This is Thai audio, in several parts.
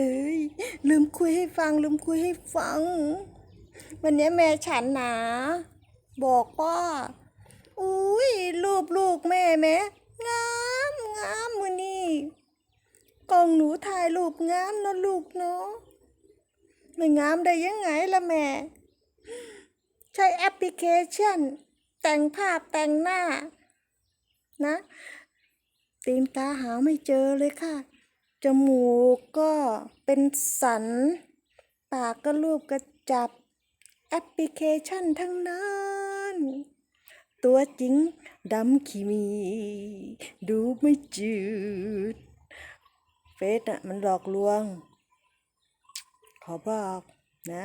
เอ้ยลืมคุยให้ฟัง ลืมคุยให้ฟัง วันนี้แม่ฉันหนาบอกว่า อุ้ยรูปลูกแม่แม่งามงามมือนี่กล้องหนูถ่ายรูปงามเนอะลูกเนาะไม่งามได้ยังไงล่ะแม่ ใช้แอปพลิเคชัน แต่งภาพแต่งหน้า นะตีนกาหาไม่เจอเลยค่ะ จมูกก็เป็นสัน ปากก็รูปกระจับ แอปพลิเคชันทั้งนั้น ตัวจริงดำขีมี ดูไม่จืด เฟซน่ะมันหลอกลวง ขอบอกนะ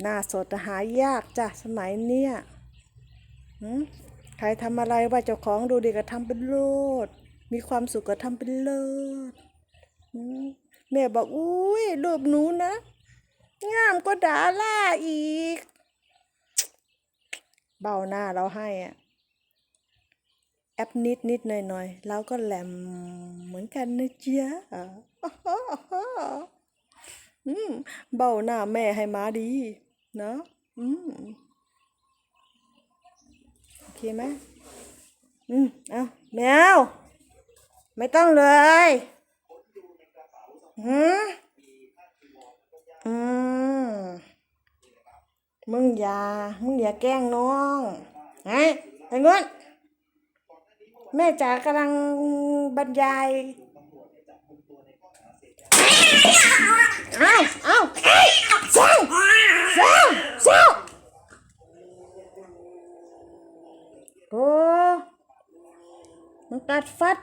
หน้าสดหายากจ้ะสมัยเนี้ยใครทำอะไรว่าเจ้าของดูดีก็ทำเป็นโลด มีความสุขก็ทำเป็นเลิศ แม่บอกอุ้ยรูปหนูนะ งามก็ด่าล่าอีก เบ้าหน้าเราให้อะแอปนิดนิดหน่อยหน่อยเราก็แหลมเหมือนกันนะเจ๊ะอืมเบ้าหน้าแม่ให้มาดี เนาะอืมโอเคไหมอืม เอาแมว ไม่ต้องเลย หืมอืมมึงอย่า มึงอย่าแกล้งน้องไงไอ้เงินแม่จ๋ากำลังบรรยายเอาเอาเอ้ยเซลเซลเซลโอ้มันกัดฟัด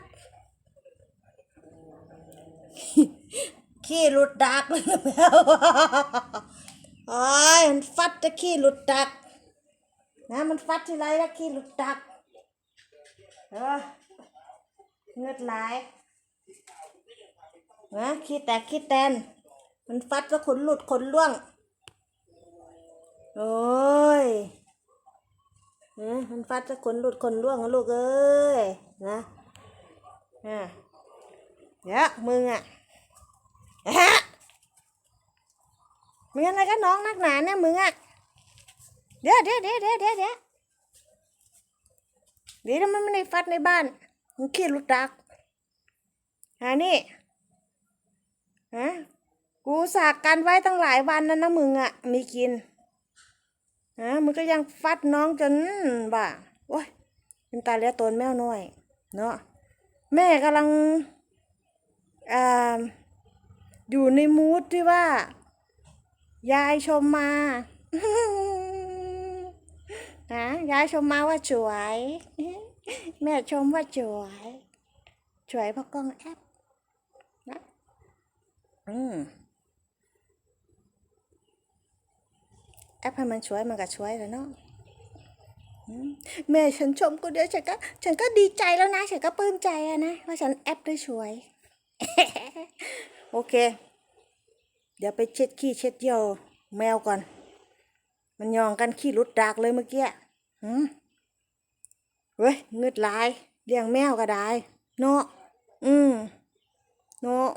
ขี้หลุดดักเลยนะแมวโอ้ยมันฟัดจะขี้หลุดดัก นะมันฟัดทีไรก็ขี้หลุดดัก เออเงือดไหลายนะขี้แตกขี้แตน มันฟัดแล้วขนหลุดขนล่วง โอ้ยนะมันฟัดแล้วขนหลุดขนล่วงลูกเอ้ยนะอะเดี๋ยวมึงอะฮะ มึงอะไรกันน้องนักหนาเนี่ยมึงอะเดี๋ยวเดี๋ยวเดี๋ยวเดี๋ยวเดี๋ยวเดี๋ยวเดี๋ยวมันไม่ได้ฟัดในบ้านมันขี้หลุดดักฮะนี่ฮะกูสากกันไว้ตั้งหลายวันแล้วนะมึงอะมีกินฮะมึงก็ยังฟัดน้องจนบ่าโอ้ยเป็นตายแล้วตนแมวน้อย เนาะแม่กำลังอ่าอยู่ในมูดที่ว่า ยายชมมาฮะยายชมมาว่าสวย แม่ชมว่าสวยสวยเพราะกล้องแอปนะอืมแอปให้มันช่วยมันก็ช่วยแล้วเนาะแม่ฉันชมกูเดียวฉันก็ฉันก็ดีใจแล้วนะ ฉันก็ปลื้มใจอะนะว่าฉันแอปได้ช่วย โอเค เดี๋ยวไปเช็ดขี้เช็ดเยี่ยวแมวก่อน มันยองกันขี้รุดดากเลยเมื่อกี้หืมเว้ยเงืดลายเลี้ยงแมวก็ได้ เนาะอืมเนาะ